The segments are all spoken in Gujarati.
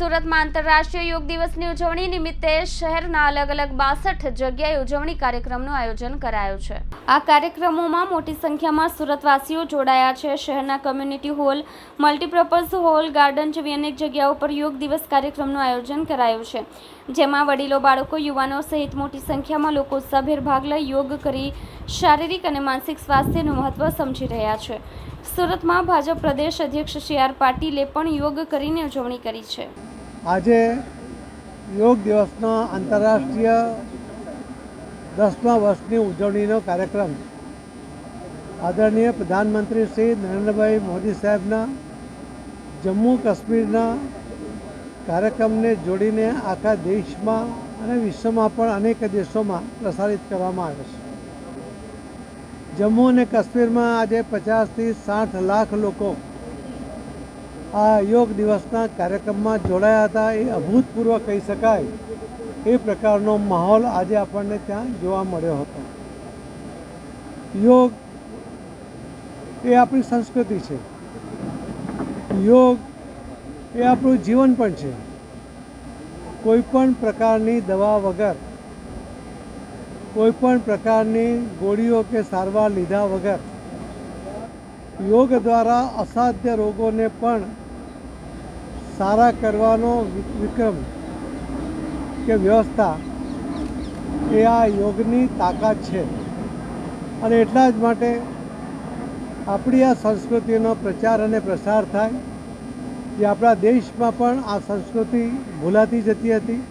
સુરતમાં આંતરરાષ્ટ્રીય યોગ દિવસની ઉજવણી નિમિત્તે શહેરના અલગ અલગ બાસઠ જગ્યાએ ઉજવણી કાર્યક્રમનું આયોજન કરાયું છે. આ કાર્યક્રમોમાં મોટી સંખ્યામાં સુરતવાસીઓ જોડાયા છે. શહેરના community hall multipurpose hall garden જેવી અનેક જગ્યાઓ પર યોગ દિવસ કાર્યક્રમનું આયોજન કરાયું છે. જેમાં વડીલો, બાળકો, યુવાનો સહિત મોટી સંખ્યામાં લોકો સભેર ભાગ લઈ યોગ કરી શારીરિક અને માનસિક સ્વાસ્થ્યનું મહત્વ સમજી રહ્યા છે. સુરતમાં ભાજપ પ્રદેશ અધ્યક્ષ સી આર પાટીલે પણ યોગ કરીને ઉજવણી કરી છે. આજે યોગ દિવસનો આંતરરાષ્ટ્રીય દસમા વર્ષની ઉજવણીનો કાર્યક્રમ આદરણીય પ્રધાનમંત્રી શ્રી નરેન્દ્રભાઈ મોદી સાહેબના જમ્મુ કાશ્મીરના કાર્યક્રમને જોડીને આખા દેશમાં અને વિશ્વમાં પણ અનેક દેશોમાં પ્રસારિત કરવામાં આવે છે. જમ્મુ અને કાશ્મીરમાં આજે પચાસથી સાઠ લાખ લોકો આ યોગ દિવસના કાર્યક્રમમાં જોડાયા હતા એ અભૂતપૂર્વ કહી શકાય. એ પ્રકારનો માહોલ આજે આપણને ત્યાં જોવા મળ્યો હતો. યોગ એ આપણી સંસ્કૃતિ છે. યોગ એ આપણું જીવન પણ છે. કોઈ પણ પ્રકારની દવા વગર, કોઈ પણ પ્રકારની ગોળીઓ કે સારવાર લીધા વગર યોગ દ્વારા અસાધ્ય રોગોને પણ સારા કરવાનો વિક્રમ કે વ્યવસ્થા એ આ યોગની તાકાત છે. અને એટલા જ માટે આપણી આ સંસ્કૃતિનો પ્રચાર અને પ્રસાર થાય જે આપણા દેશમાં પણ આ સંસ્કૃતિ ભૂલાતી જતી હતી.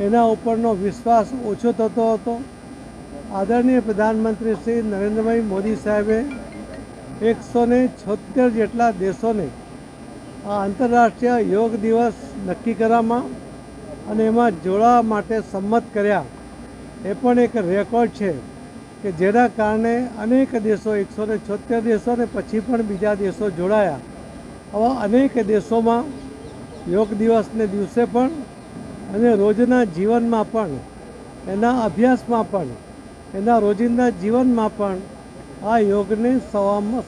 એના ઉપરનો વિશ્વાસ ઓછો થતો હતો. આદરણીય પ્રધાનમંત્રી શ્રી નરેન્દ્રભાઈ મોદી સાહેબે એકસો ને છોતેર જેટલા દેશોને આ આંતરરાષ્ટ્રીય યોગ દિવસ નક્કી કરવામાં અને એમાં જોડાવા માટે સંમત કર્યા. એ પણ એક રેકોર્ડ છે કે જેના કારણે અનેક દેશો, એકસો ને છોતેર દેશો અને પછી પણ બીજા દેશો જોડાયા. આવા અનેક દેશોમાં યોગ દિવસને દિવસે પણ અને રોજના જીવનમાં પણ, એના અભ્યાસમાં પણ, એના રોજિંદા જીવનમાં પણ આ યોગને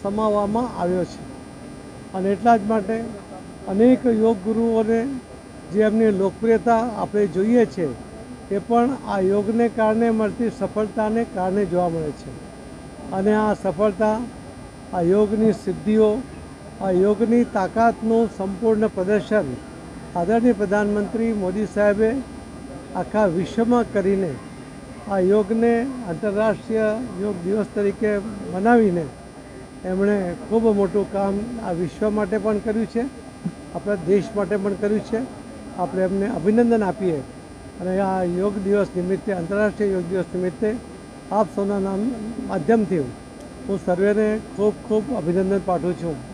સમાવવામાં આવ્યો છે. અને એટલા જ માટે અનેક યોગ ગુરુઓને જે એમની લોકપ્રિયતા આપણે જોઈએ છે, એ પણ આ યોગને કારણે મળતી સફળતાને કારણે જોવા મળે છે. અને આ સફળતા, આ યોગની સિદ્ધિઓ, આ યોગની તાકાતનું સંપૂર્ણ પ્રદર્શન આદરણીય પ્રધાનમંત્રી મોદી સાહેબે આખા વિશ્વમાં કરીને આ યોગને આંતરરાષ્ટ્રીય યોગ દિવસ તરીકે મનાવીને એમણે ખૂબ મોટું કામ આ વિશ્વ માટે પણ કર્યું છે. આપણા દેશ માટે પણ કર્યું છે. આપણે એમને અભિનંદન આપીએ. અને આ યોગ દિવસ નિમિત્તે, આંતરરાષ્ટ્રીય યોગ દિવસ નિમિત્તે આપ સૌના નામ માધ્યમથી હું સર્વેને ખૂબ ખૂબ અભિનંદન પાઠવું છું.